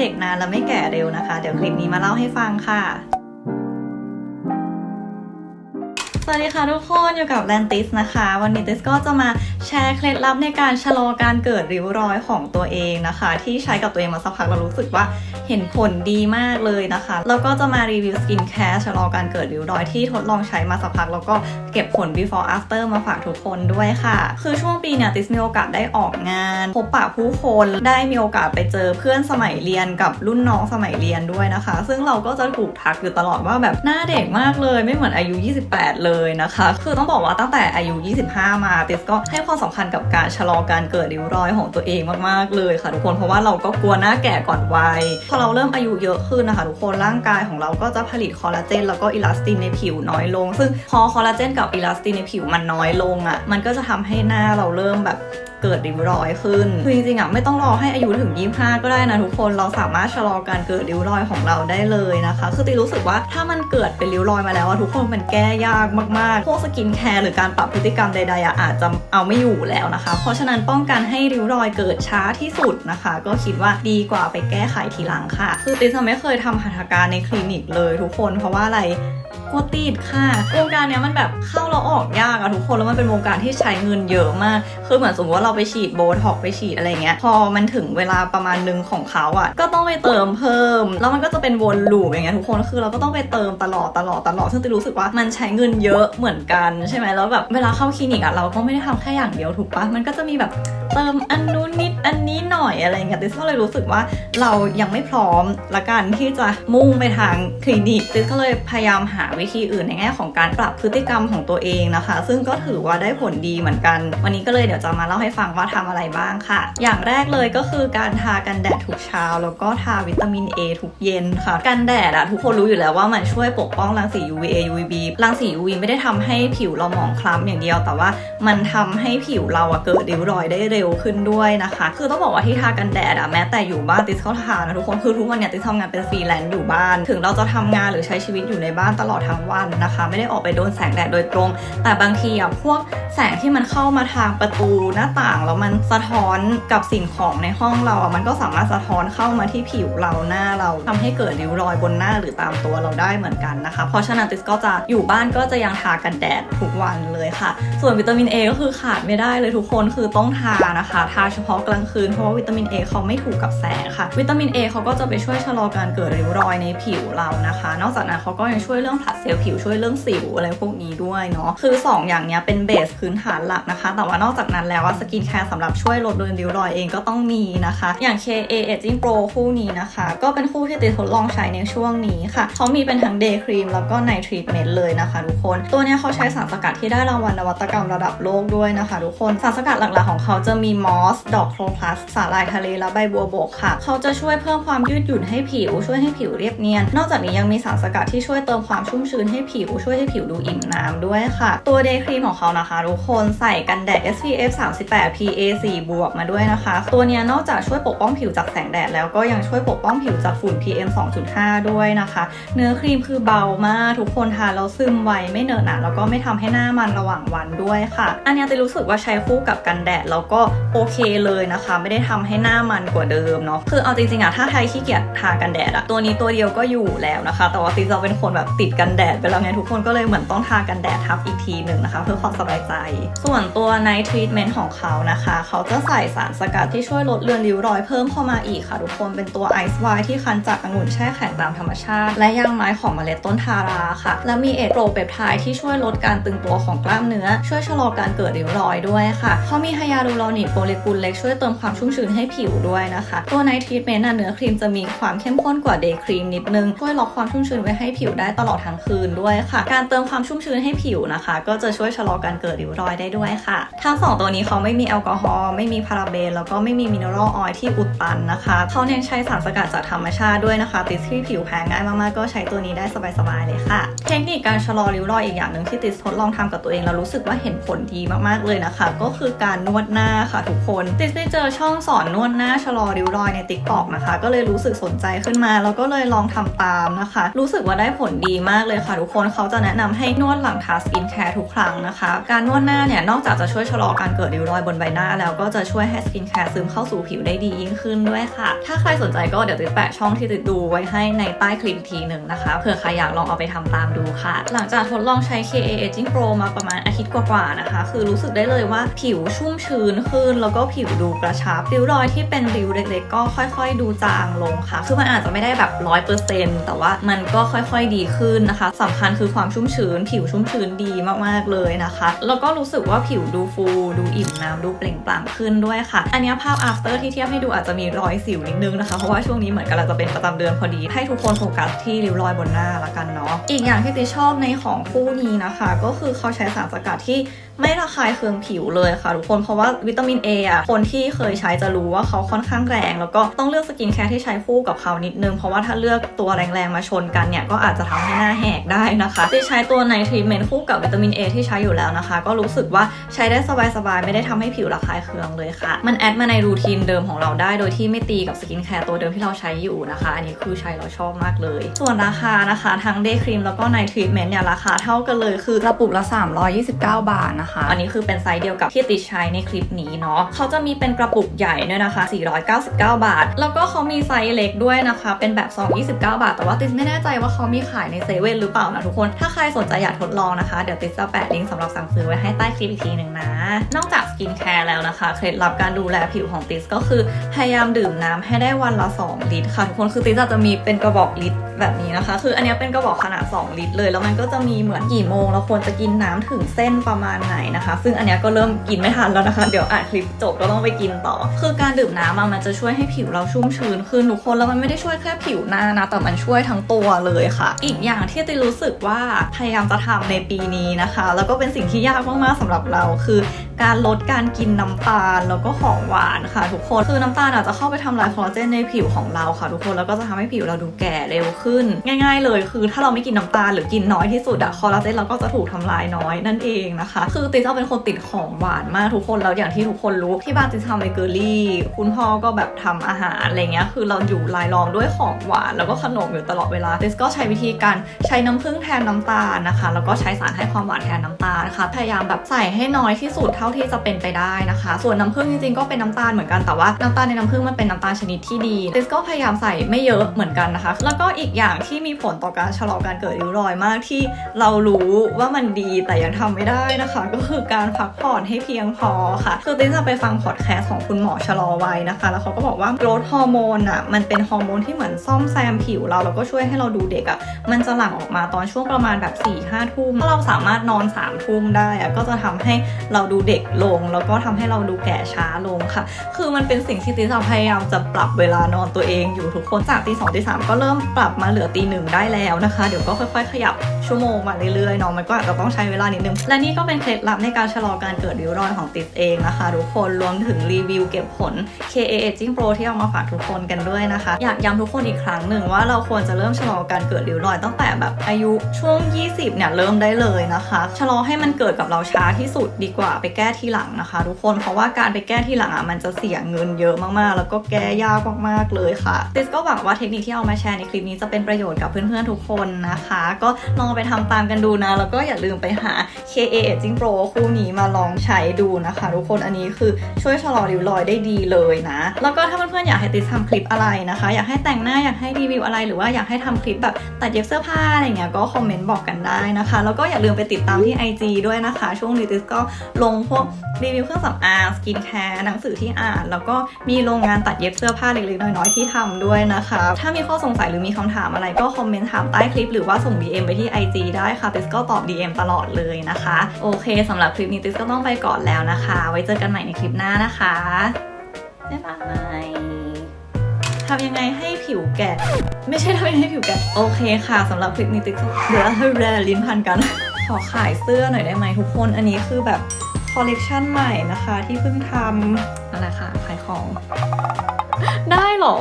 เด็กนานและไม่แก่เร็วนะคะ เดี๋ยวคลิปนี้มาเล่าให้ฟังค่ะ วัสดีค่ะทุกคนอยู่กับแลนติสนะคะ วันนี้ติสก็จะมาแชร์เคล็ดลับในการชะลอการเกิดริ้วรอยของตัวเองนะคะ ที่ใช้กับตัวเองมาสักพักเรารู้สึกว่าเห็นผลดีมากเลยนะคะแล้วก็จะมารีวิวสกินแคร์ชะลอการเกิดริ้วรอยที่ทดลองใช้มาสักพักแล้วก็เก็บผล before after มาฝากทุกคนด้วยค่ะ คือช่วงปีเนี่ยติสมีโอกาสได้ออกงานพบปะผู้คนได้มีโอกาสไปเจอเพื่อนสมัยเรียนกับรุ่นน้องสมัยเรียนด้วยนะคะ ซึ่งเราก็จะถูกทักอยู่ตลอดว่าแบบหน้าเด็กมากเลย ไม่เหมือนอายุ 28 เลยนะคะ คือต้องบอกว่าตั้งแต่อายุ 25 มาติสก็ให้ความสำคัญกับการชะลอการเกิดริ้วรอยของตัวเองมากๆเลยค่ะทุกคนเพราะว่าเราก็กลัวหน้าแก่ก่อนวัยพอเราเริ่มอายุเยอะขึ้นนะคะทุกคนร่างกายของเราก็จะผลิตคอลลาเจนแล้วก็อิลาสตินในผิวน้อยลง ซึ่งพอคอลลาเจนกับอิลาสตินในผิวมันน้อยลงอะ่ะมันก็จะทำให้หน้าเราเริ่มแบบ เกิดริ้วรอยขึ้น คือจริงๆอะไม่ต้องรอให้อายุถึง 25 ก็ได้นะทุกคนเราสามารถชะลอการเกิดริ้วรอยของเราได้เลยนะคะ คือตีรู้สึกว่าถ้ามันเกิดเป็นริ้วรอยมาแล้วอะทุกคนมันแก้ยากมากๆ พวกสกินแคร์หรือการปรับพฤติกรรมใดๆอะอาจจะเอาไม่อยู่แล้วนะคะ เพราะฉะนั้นป้องกันให้ริ้วรอยเกิดช้าที่สุดนะคะ ก็คิดว่าดีกว่าไปแก้ไขทีหลังค่ะ คือติสไม่เคยทำหัตถการในคลินิกเลยทุกคนเพราะว่าอะไร กลัวติดค่ะ วงการเนี้ยมันแบบเข้าแล้วออกยากอะทุกคนแล้วมันเป็นวงการที่ใช้เงินเยอะมาก คือเหมือนสมมติว่าเราไปฉีดโบท็อกไปฉีดอะไรเงี้ย พอมันถึงเวลาประมาณหนึงของเขาอะก็ต้องไปเติมเพิ่ม แล้วมันก็จะเป็นวนลูปอย่างเงี้ยทุกคน คือเราก็ต้องไปเติมตลอดตลอดตลอด ซึ่งติรู้สึกว่ามันใช้เงินเยอะเหมือนกันใช่ไหมแล้วแบบเวลาเข้าคลินิกอะเราก็ไม่ได้ทำแค่อย่างเดียวถูกปะมันก็จะมีแบบเติมอันนู้นนิดอันนี้หน่อยอะไรเงี้ยติสก็เลยรู้สึกว่าเรายังไม่พร้อมละกันที่จะมุ่งไปทางคลินิกติสก็เลยพยายามหาวิธีอื่นในแง่ของการปรับพฤติกรรมของตัวเองนะคะ ซึ่งก็ถือว่าได้ผลดีเหมือนกัน วันนี้ก็เลยเดี๋ยวจะมาเล่าให้ฟังว่าทำอะไรบ้างค่ะ อย่างแรกเลยก็คือการทากันแดดทุกเช้า แล้วก็ทาวิตามิน A ทุกเย็นค่ะ กันแดดอะทุกคนรู้อยู่แล้วว่ามันช่วยปกป้องรังสี UVA UVB รังสี UV ไม่ได้ทำให้ผิวเราหมองคล้ำอย่างเดียว แต่ว่ามันทำให้ผิวเราอะเกิดริ้วรอยได้เร็วขึ้นด้วยนะคะ คือต้องบอกว่าที่ทากันแดดอะแม้แต่อยู่บ้านติสเขาทานะทุกคนคือทุกวันเนี่ยติสทำงานเป็นฟรีแลนซ์อยู่บ้าน ถึงเราจะทำงานหรือใช้ชีวิตอยู่ในบ้านตลอดทั้งวันนะคะ ไม่ได้ออกไปโดนแสงแดดโดยตรง แต่บางทีอะพวกแสงที่มันเข้ามาทางประตูหน้าต่างแล้วมันสะท้อนกับสิ่งของในห้องเราอะมันก็สามารถสะท้อนเข้ามาที่ผิวเราหน้าเราทำให้เกิดริ้วรอยบนหน้าหรือตามตัวเราได้เหมือนกันนะคะ เพราะฉะนั้นติสก็จะอยู่บ้านก็จะยังทากันแดดทุกวันเลยค่ะ ส่วนวิตามิน A ก็คือขาดไม่ได้เลยทุกคนคือต้องทานะคะ ทาเฉพาะกลางคืนเพราะว่าวิตามิน A เขาไม่ถูกกับแสงค่ะ วิตามิน A เขาก็จะไปช่วยชะลอการเกิดริ้วรอยในผิวเรานะคะ นอกจากนั้นเขาก็ยังช่วยเรื่องผลัดเซลล์ผิวช่วยเรื่องสิวอะไรพวกนี้ด้วยเนาะคือ 2 อย่างเนี้ยเป็นเบสพื้นฐานหลักนะคะ แต่ว่านอกจากนั้นแล้วสกินแคร์สำหรับช่วยลดเลือนริ้วรอยเองก็ต้องมีนะคะ อย่าง KA Aging Pro คู่นี้นะคะ ก็เป็นคู่ที่ติดทดลองใช้ในช่วงนี้ค่ะเขามีเป็นทั้ง Day Cream แล้วก็ Night Treatment เลยนะคะทุกคน ตัวเนี้ยเขาใช้สารสกัดที่ได้รางวัลนวัตกรรมระดับโลกด้วยนะคะทุกคน สารสกัดหลักๆของเขาจะมีมอส ดอกโครพลัส สาหร่ายทะเลและใบบัวบกค่ะ เขาจะช่วยเพิ่มความยืดหยุ่นให้ผิว ช่วยให้ผิวเรียบเนียน นอกจากนี้ยังมีสารสกัดที่ช่วยเติมความชุ่มชื้นให้ผิวช่วยให้ผิวดูอิ่มน้ำด้วยค่ะ ตัวเดย์ครีมของเขานะคะ ทุกคนใส่กันแดด SPF 38 PA 4บวกมาด้วยนะคะ ตัวนี้นอกจากช่วยปกป้องผิวจากแสงแดดแล้วก็ยังช่วยปกป้องผิวจากฝุ่น PM 2.5 ด้วยนะคะ เนื้อครีมคือเบามาก ทุกคนทาแล้วซึมไวไม่เหนอะหนะแล้วก็ไม่ทำให้หน้ามันระหว่างวันด้วยค่ะ อันนี้ยติรู้สึกว่าใช้คู่กับกันแดดแล้วก็โอเคเลยนะคะ ไม่ได้ทำให้หน้ามันกว่าเดิมเนาะคือเอาจริงๆอะถ้าใครขี้เกียจทากันแดดอะตัวนี้ตัวเดียวก็อยู่แล้วนะคะ แต่ว่าติเราเป็นคนแบบติดกันแดดไปแล้วไงทุกคนก็เลยเหมือนต้องทากันแดดทับอีกทีหนึ่งนะคะ เพื่อความสบายใจ ส่วนตัว Night Treatment ของเขานะคะ เขาจะใส่สารสกัดที่ช่วยลดเลือนริ้วรอยเพิ่มเข้ามาอีกค่ะทุกคนเป็นตัวไอซ์ไวน์ที่คั้นจากองุ่นแช่แข็งตามธรรมชาติ และยางไม้ของเมล็ดต้นทาราค่ะ และมีเอทโปรเปปไทด์ที่ช่วยลดการตึงตัวของกล้ามเนื้อ ช่วยชะลอการเกิดริ้วรอยด้วยค่ะเขามีไฮยาลูรอนิกโมเลกุลเล็กช่วยเติมความชุ่มชื้นให้ผิวด้วยนะคะ ตัว Night Treatment น่ะเนื้อครีมจะมีความเข้มข้นกว่า Day Cream นิดนึงช่วยล็อกความชุ่มชื้นไว้ให้ผิวได้ตลอดทั้งคืนด้วยค่ะ การเติมความชุ่มชื้นให้ผิวนะคะ ก็จะช่วยชะลอการเกิดริ้วรอยได้ด้วยค่ะ ทั้งสองตัวนี้เขาไม่มีแอลกอฮอล์ไม่มีพาราเบนแล้วก็ไม่มีมินเนอรัลออยล์ที่อุดตันนะคะเขาเน้นใช้สารสกัดจากธรรมชาติด้วยนะคะ ติดที่ผิวแพ้ง่ายมาก ๆ ก็ใช้ตัวนี้ได้สบาย ๆ เลยค่ะ เทคนิคการชะลอริ้วรอยอีกอย่างหนึ่งที่ติดทดลองทำกับตัวเองแล้วรู้สึกว่าเห็นผลดีมาก ๆ เลยนะคะ ก็คือการนวดหน้าค่ะทุกคน ติดได้เจอช่องสอนนวดหน้าชะลอริ้วรอยในติ๊กต็อกนะคะ ก็เลยรู้สึกสนใจขึ้นมา แล้วก็เลยลองทำตามนะคะ รู้สึกว่าได้ผลดีมากเลยเลยค่ะทุกคนเขาจะแนะนำให้นวดหลังทาสกินแคร์ทุกครั้งนะคะ การนวดหน้าเนี่ยนอกจากจะช่วยชะลอการเกิดริ้วรอยบนใบหน้า แล้วก็จะช่วยให้สกินแคร์ซึมเข้าสู่ผิวได้ดียิ่งขึ้นด้วยค่ะ ถ้าใครสนใจก็เดี๋ยวติดแปะช่องที่ติดดูไว้ให้ในใต้คลิปทีหนึ่งนะคะเผื่อใครอยากลองเอาไปทำตามดูค่ะ หลังจากทดลองใช้ KA Aging Pro มาประมาณอาทิตย์กว่าๆนะคะ คือรู้สึกได้เลยว่าผิวชุ่มชื้นขึ้น แล้วก็ผิวดูกระชับริ้วรอยที่เป็นริ้วเล็กๆ ก็ค่อย ๆ ดูจางลงค่ะ คือมันอาจจะไม่ได้แบบร้อยเปอร์เซ็นต์แต่ว่ามันก็ค่อยๆดีขึ้นนะคะสำคัญคือความชุ่มชื้น ผิวชุ่มชื้นดีมากๆเลยนะคะ แล้วก็รู้สึกว่าผิวดูฟู ดูอิ่มน้ำดูเปล่งปลั่งขึ้นด้วยค่ะ อันนี้ภาพ after ที่เทียบให้ดูอาจจะมีรอยสิวนิดนึงนะคะ เพราะว่าช่วงนี้เหมือนกำลังจะเป็นประจำเดือนพอดี ให้ทุกคนโฟกัสที่ริ้วรอยบนหน้าละกันเนาะ อีกอย่างที่ติชอบในของคู่นี้นะคะ ก็คือเขาใช้สารสกัดที่ ไม่ระคายเคืองผิวเลยค่ะทุกคนเพราะว่าวิตามิน A อะคนที่เคยใช้จะรู้ว่าเขาค่อนข้างแรง แล้วก็ต้องเลือกสกินแคร์ที่ใช้คู่กับเขานิดนึง เพราะว่าถ้าเลือกตัวแรงๆมาชนกันเนี่ยก็อาจจะทำให้หน้าแหกได้นะคะที่ใช้ตัวในทรีทเมนต์คู่กับวิตามิน A ที่ใช้อยู่แล้วนะคะ ก็รู้สึกว่าใช้ได้สบายๆไม่ได้ทำให้ผิวระคายเคืองเลยค่ะ มันแอดมาในรูทีนเดิมของเราได้ โดยที่ไม่ตีกับสกินแคร์ตัวเดิมที่เราใช้อยู่นะคะ อันนี้คือใช้เราชอบมากเลย ส่วนราคานะคะทั้งเดย์ครีมแล้วก็ในทรีทเมนต์เนี่ยราคาเท่ากันเลยคือกระปุกละ 329 บาทนะคะอันนี้คือเป็นไซส์เดียวกับที่ติใช้ในคลิปนี้เนาะเขาจะมีเป็นกระปุกใหญ่ด้วยนะคะ 499 บาท แล้วก็เขามีไซส์เล็กด้วยนะคะ เป็นแบบซอง29 บาท แต่ว่าติไม่แน่ใจว่าเขามีขายในเซเว่นหรือเปล่านะทุกคน ถ้าใครสนใจอยากทดลองนะคะ เดี๋ยวติจะแปะลิงก์สำหรับสั่งซื้อไว้ให้ใต้คลิปอีกทีหนึ่งนะ นอกจากสกินแคร์แล้วนะคะ เคล็ดลับการดูแลผิวของติสก็คือพยายามดื่มน้ำให้ได้วันละ 2 ลิตรค่ะทุกคน คือติสจะมีเป็นกระบอกลิตร แบบนี้นะคะ คืออันนี้เป็นกระบอกขนาด 2 ลิตรเลย แล้วมันก็จะมีเหมือนกี่โมงเราควรจะกินน้ำถึงเส้นประมาณไหนนะคะ ซึ่งอันนี้ก็เริ่มกินไม่ทันแล้วนะคะ เดี๋ยวอ่านคลิปจบก็ต้องไปกินต่อ คือการดื่มน้ำมันจะช่วยให้ผิวเราชุ่มชื้นขึ้นทุกคนแล้วมันไม่ได้ช่วยแค่ผิวหน้านะแต่มันช่วยทั้งตัวเลยค่ะ อีกอย่างที่ติรู้สึกว่าพยายามจะทำในปีนี้นะคะ แล้วก็เป็นสิ่งที่ยากมากๆสำหรับเราคือ การลดการกินน้ำตาลแล้วก็ของหวานค่ะ ทุกคนคือน้ำตาลอาจจะเข้าไปทำลายคอลลาเจนในผิวของเราค่ะ ทุกคนแล้วก็จะทำให้ผิวเราดูแก่เร็วขึ้น ง่าย ๆ เลยคือถ้าเราไม่กินน้ำตาลหรือกินน้อยที่สุดอะคอลลาเจนเราก็จะถูกทำลายน้อยนั่นเองนะคะ คือติ๊กเป็นคนติดของหวานมากทุกคนแล้วอย่างที่ทุกคนรู้ที่บ้านติ๊กทำเบเกอรี่คุณพ่อก็แบบทำอาหารอะไรเงี้ยคือเราอยู่รายล้อมด้วยของหวาน แล้วก็ขนมอยู่ตลอดเวลาติ๊กก็ใช้วิธีการใช้น้ำผึ้งแทนน้ำตาลนะคะ แล้วก็ใช้สารให้ความหวานแทนน้ำตาลนะคะพยายามแบบใส่ให้น้อยที่สุดเท่าที่จะเป็นไปได้นะคะ ส่วนน้ำผึ้งจริงๆก็เป็นน้ำตาลเหมือนกันแต่ว่าน้ำตาลในน้ำผึ้งมันเป็นน้ำตาลชนิดที่ดีติ๊กก็พยายามใส่ไม่เยอะเหมือนกันนะคะ แล้วก็อีกอย่างที่มีผลต่อการชะลอการเกิดริ้วรอยมากที่เรารู้ว่ามันดีแต่ยังทำไม่ได้นะคะ ก็คือการพักผ่อนให้เพียงพอค่ะ คือติ๊กจะไปฟังพอดแคสต์ของคุณหมอชะลอวัยนะคะ แล้วเขาก็บอกว่าโกรทฮอร์โมนอะมันเป็นฮอร์โมนที่เหมือนซ่อมแซมผิวเราแล้วก็ช่วยให้เราดูเด็กอะมันจะหลั่งออกมาตอนช่วงประมาณแบบ4ี่ห้าทุ่มถ้าเราสามารถนอน3ามทุ่มได้อะก็จะทำให้เราดูเด็กลง แล้วก็ทำให้เราดูแก่ช้าลงค่ะ คือมันเป็นสิ่งที่ติ๊กพยายามจะปรับเวลานอนตัวเองอยู่ทุกคนจากตีสองตีสามก็เริ่มปรับมาเหลือตีหนึ่งได้แล้วนะคะ เดี๋ยวก็ค่อย ๆ ขยับ ชั่วโมงมาเรื่อยๆเนาะมันก็อาจจะต้องใช้เวลานิดนึง และนี่ก็เป็นเคล็ดลับในการชะลอการเกิดริ้วรอยของติดเองนะคะทุกคนรวมถึงรีวิวเก็บผล KA Aging Pro ที่เอามาฝากทุกคนกันด้วยนะคะ อยากย้ำทุกคนอีกครั้งหนึ่งว่าเราควรจะเริ่มชะลอการเกิดริ้วรอยตั้งแต่แบบอายุช่วง 20 เนี่ยเริ่มได้เลยนะคะชะลอให้มันเกิดกับเราช้าที่สุดดีกว่าไปแก้ทีหลังนะคะ ทุกคนเพราะว่าการไปแก้ทีหลังอะมันจะเสียเงินเยอะมากๆ แล้วก็แก้ยากมากๆเลยค่ะติสก็หวังว่าเทคนิคที่เอามาแชร์ในคลิปนี้จะเป็นประโยชน์กับเพื่อนๆทุกคนนะคะ ก็ลองเอาไปทำตามกันดูนะ แล้วก็อย่าลืมไปหา KA Aging Pro คู่นี้มาลองใช้ดูนะคะ ทุกคนอันนี้คือช่วยชะลอริ้วรอยได้ดีเลยนะ แล้วก็ถ้าเพื่อนๆอยากให้ติสทำคลิปอะไรนะคะ อยากให้แต่งหน้าอยากให้รีวิวอะไร หรือว่าอยากให้ทำคลิปแบบตัดเย็บเสื้อผ้าอะไรเงี้ยก็คอมเมนต์บอกกันได้นะคะ แล้วก็อย่าลืมไปติดตามที่ IG ด้วยนะคะ ช่วงนี้ติสก็ลงพวกรีวิวเครื่องสำอางสกินแคร์หนังสือที่อ่าน แล้วก็มีโรงงานตัดเย็บเสื้อผ้าเล็กๆน้อยๆที่ทำด้วยนะคะ ถ้ามีข้อสงสัยหรือมีคำถามอะไรก็คอมเมนต์ถามใต้คลิปหรือว่าส่ง DM ไปที่ IG ได้ค่ะติสก็ตอบ DM ตลอดเลยนะคะ โอเคสำหรับคลิปนี้ติสก็ต้องไปก่อนแล้วนะคะ ไว้เจอกันใหม่ในคลิปหน้านะคะ บ๊ายบายทำยังไงให้ผิวแก่ ไม่ใช่ทำยังไงให้ผิวแก่ โอเคค่ะสำหรับคลิปนี้ติ๊กเดี๋ยวให้แรลิ้นพันกัน ขอขายเสื้อหน่อยได้ไหมทุกคน อันนี้คือแบบคอลเลกชันใหม่นะคะ ที่เพิ่งทำอะไรค่ะขายของ ได้เหรอ